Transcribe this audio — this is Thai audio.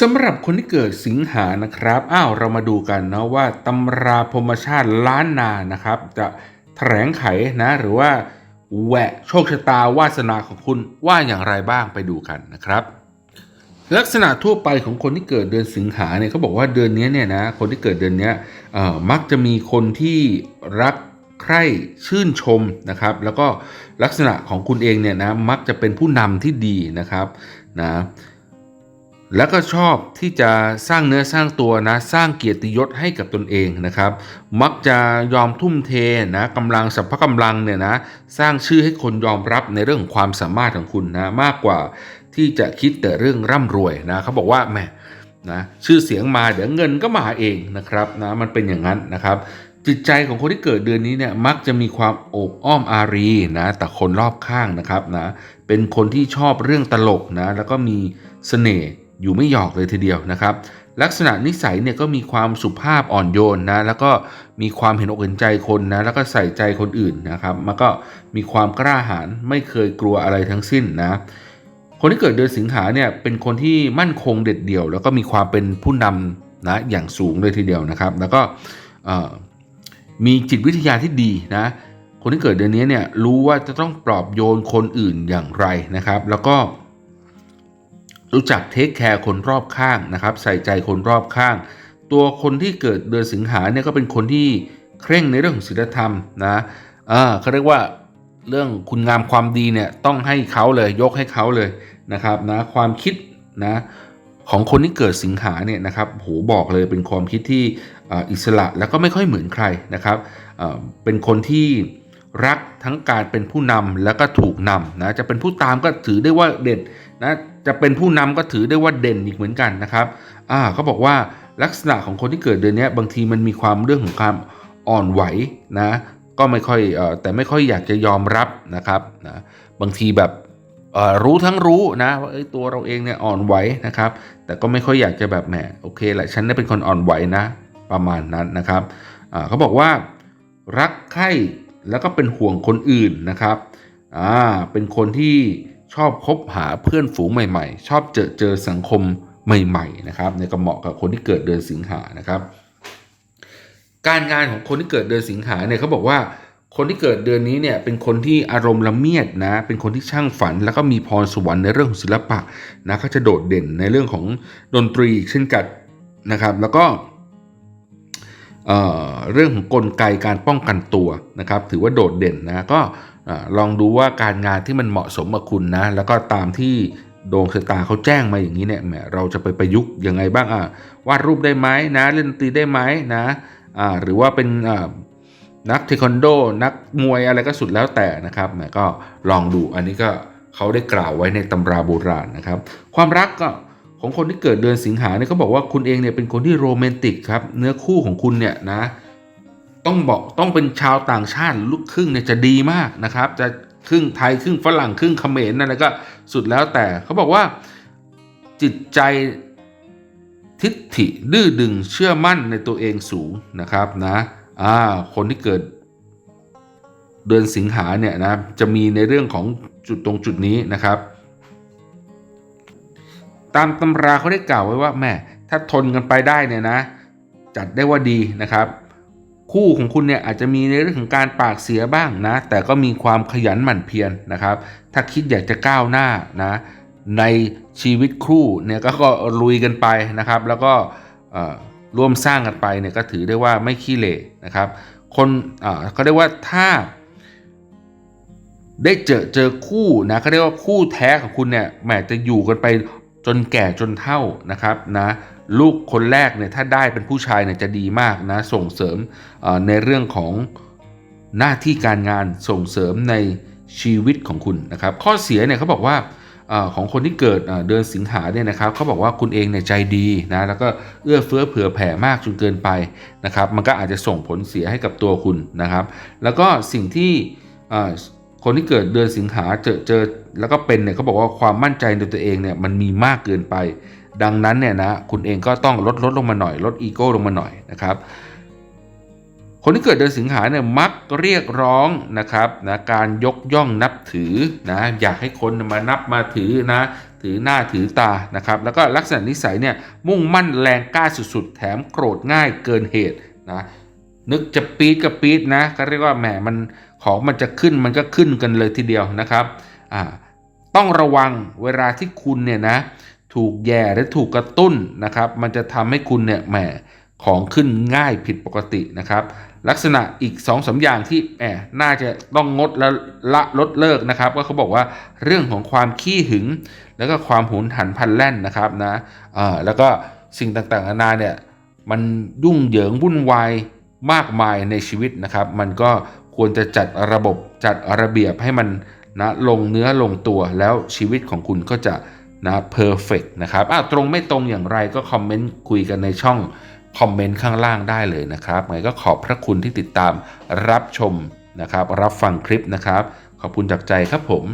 สำหรับคนที่เกิดสิงหานะครับ อ้าวเรามาดูกันนะว่าตำราพรมชาติล้านนานะครับ จะแถลงไขนะหรือว่าแหวะโชคชะตาวาสนาของคุณว่าอย่างไรบ้างไปดูกันนะครับ ลักษณะทั่วไปของคนที่เกิดเดือนสิงหาเนี่ยเขาบอกว่าเดือนนี้เนี่ยนะคนที่เกิดเดือนนี้มักจะมีคนที่รักใคร่ชื่นชมนะครับ แล้วก็ลักษณะของคุณเองเนี่ยนะมักจะเป็นผู้นำที่ดีนะครับนะ แล้วก็ชอบที่จะสร้างเนื้อสร้างตัวนะสร้างเกียรติยศให้กับตนเองนะครับ มักจะยอมทุ่มเทนะกำลังสัพพะกำลังเนี่ยนะสร้างชื่อให้คนยอมรับในเรื่องของความสามารถของคุณนะมากกว่าที่จะคิดแต่เรื่องร่ำรวยนะเขาบอกว่าแหมนะชื่อเสียงมาเดี๋ยวเงินก็มาเองนะครับนะมันเป็นอย่างนั้นนะครับ จิตใจของคนที่เกิดเดือนนี้เนี่ยมักจะมีความโอบอ้อมอารีนะแต่คนรอบข้างนะครับนะเป็นคนที่ชอบเรื่องตลกนะแล้วก็มีเสน่ห์ อยู่ไม่หยอกเลยทีเดียวนะครับ ลักษณะนิสัยเนี่ยก็มีความสุภาพอ่อนโยนนะแล้วก็มีความเห็นอกเห็นใจคนนะแล้วก็ใส่ใจคนอื่นนะครับมันก็มีความกล้าหาญไม่เคยกลัวอะไรทั้งสิ้นนะคนที่เกิดเดือนสิงหาเนี่ยเป็นคนที่มั่นคงเด็ดเดี่ยว แล้วก็มีความเป็นผู้นำนะอย่างสูงเลยทีเดียวนะครับ แล้วก็มีจิตวิทยาที่ดีนะคนที่เกิดเดือนนี้เนี่ยรู้ว่าจะต้องปลอบโยนคนอื่นอย่างไรนะครับ แล้วก็ รู้จักเทคแคร์คนรอบข้างนะครับใส่ใจคนรอบข้าง ตัวคนที่เกิดเดือนสิงหาเนี่ยก็เป็นคนที่เคร่งในเรื่องของศีลธรรมนะอ่าเขาเรียกว่าเรื่องคุณงามความดีเนี่ยต้องให้เขาเลยยกให้เขาเลยนะครับนะความคิดนะของคนที่เกิดสิงหาเนี่ยนะครับโหบอกเลยเป็นความคิดที่อิสระแล้วก็ไม่ค่อยเหมือนใครนะครับอ่าเป็นคนที่รักทั้งการเป็นผู้นำแล้วก็ถูกนำนะจะเป็นผู้ตามก็ถือได้ว่าเด่นนะ จะเป็นผู้นำก็ถือได้ว่าเด่นอีกเหมือนกันนะครับอ่าเขาบอกว่าลักษณะของคนที่เกิดเดือนนี้บางทีมันมีความเรื่องของความอ่อนไหวนะก็ไม่ค่อยเออแต่ไม่ค่อยอยากจะยอมรับนะครับนะบางทีแบบเอ่อรู้ทั้งรู้นะว่าตัวเราเองเนี่ยอ่อนไหวนะครับ แต่ก็ไม่ค่อยอยากจะแบบแหมโอเคแหละฉันเนี่ยเป็นคนอ่อนไหวนะประมาณนั้นนะครับอ่าเขาบอกว่ารักใคร่แล้วก็เป็นห่วงคนอื่นนะครับอ่าเป็นคนที่ ชอบคบหาเพื่อนฝูงใหม่ๆ ชอบเจอเจอสังคมใหม่ๆนะครับในก็เหมาะกับคนที่เกิดเดือนสิงหานะครับ การงานของคนที่เกิดเดือนสิงหาเนี่ยเขาบอกว่าคนที่เกิดเดือนนี้เนี่ยเป็นคนที่อารมณ์ละเมียดนะเป็นคนที่ช่างฝัน แล้วก็มีพรสวรรค์ในเรื่องของศิลปะนะเขาจะโดดเด่นในเรื่องของดนตรีเช่นกันนะครับ แล้วก็เอ่อเรื่องของกลไกการป้องกันตัวนะครับ ถือว่าโดดเด่นนะก็ ลองดูว่าการงานที่มันเหมาะสมกับคุณนะ แล้วก็ตามที่ดวงชะตาเขาแจ้งมาอย่างนี้เนี่ยแหมเราจะไปประยุกต์ยังไงบ้างอะวาดรูปได้ไหมนะเล่นดนตรีได้ไหมนะอ่าหรือว่าเป็นอ่านักเทควันโด นักมวยอะไรก็สุดแล้วแต่นะครับแหมก็ลองดูอันนี้ก็เขาได้กล่าวไว้ในตำราโบราณนะครับ ความรักก็ของคนที่เกิดเดือนสิงหาเนี่ยเขาบอกว่าคุณเองเนี่ยเป็นคนที่โรแมนติกครับเนื้อคู่ของคุณเนี่ยนะ ต้องบอกต้องเป็นชาวต่างชาติลูกครึ่งเนี่ยจะดีมากนะครับ จะครึ่งไทยครึ่งฝรั่งครึ่งเขมรนั่นแหละก็สุดแล้วแต่เขาบอกว่าจิตใจทิฏฐิดื้อดึงเชื่อมั่นในตัวเองสูงนะครับนะอ่าคนที่เกิดเดือนสิงหาเนี่ยนะจะมีในเรื่องของจุดตรงจุดนี้นะครับ ตามตำราเขาได้กล่าวไว้ว่าแม่ถ้าทนกันไปได้เนี่ยนะ จัดได้ว่าดีนะครับ คู่ของคุณเนี่ยอาจจะมีในเรื่องของการปากเสียบ้างนะ แต่ก็มีความขยันหมั่นเพียรนะครับ ถ้าคิดอยากจะก้าวหน้านะในชีวิตคู่เนี่ยก็ก็ลุยกันไปนะครับ แล้วก็ร่วมสร้างกันไปเนี่ยก็ถือได้ว่าไม่ขี้เหร่นะครับ คนเอ่อเขาเรียกว่าถ้า ได้เจอเจอคู่นะเขาเรียกว่าคู่แท้ของคุณเนี่ยแหมจะอยู่กันไปจนแก่จนเฒ่านะครับนะ ลูกคนแรกเนี่ยถ้าได้เป็นผู้ชายเนี่ยจะดีมากนะส่งเสริมในเรื่องของหน้าที่การงานส่งเสริมในชีวิตของคุณนะครับข้อเสียเนี่ยเขาบอกว่าอของคนที่เกิดเดือนสิงหาเนี่ยนะครับเขาบอกว่าคุณเองเนี่ยใจดีนะแล้วก็เอื้อเฟื้อเผื่อแผ่มากจนเกินไปนะครับมันก็อาจจะส่งผลเสียให้กับตัวคุณนะครับ แล้วก็สิ่งที่คนที่เกิดเดือนสิงหาเจอเจอแล้วก็เป็นเนี่ยเขาบอกว่าความมั่นใจในตัวเองเนี่ยมันมีมากเกินไป ดังนั้นเนี่ยนะคุณเองก็ต้องลดลดลงมาหน่อย ลดอีโก้ลงมาหน่อยนะครับ คนที่เกิดเดือนสิงหาเนี่ยมักเรียกร้องนะครับนะการยกย่องนับถือนะอยากให้คนมานับมาถือนะถือหน้าถือตานะครับ แล้วก็ลักษณะนิสัยเนี่ยมุ่งมั่นแรงกล้าสุดๆ แถมโกรธง่ายเกินเหตุนะนึกจะปีดก็ปีดนะก็เรียกว่าแหมมันของมันจะขึ้นมันก็ขึ้นกันเลยทีเดียวนะครับอ่าต้องระวังเวลาที่คุณเนี่ยนะ ถูกแย่หรือถูกกระตุ้นนะครับ มันจะทำให้คุณเนี่ยแหมของขึ้นง่ายผิดปกตินะครับ ลักษณะอีก2อสอย่างที่แหมน่าจะต้องงดและละลดเลิกนะครับ ก็เขาบอกว่าเรื่องของความขี้หึง แล้วก็ความหุนหันพันแล่นนะครับนะเอ่อแล้วก็สิ่งต่างๆนานาเนี่ยมันยุ่งเหยิงวุ่นวายมากมายในชีวิตนะครับ มันก็ควรจะจัดระบบจัดระเบียบให้มันนะลงเนื้อลงตัวแล้วชีวิตของคุณก็จะ นะเพอร์เฟกนะครับอ้าวตรงไม่ตรงอย่างไรก็คอมเมนต์คุยกันในช่องคอมเมนต์ข้างล่างได้เลยนะครับไงก็ขอบพระคุณที่ติดตามรับชมนะครับ รับฟังคลิปนะครับ ขอบคุณจากใจครับผม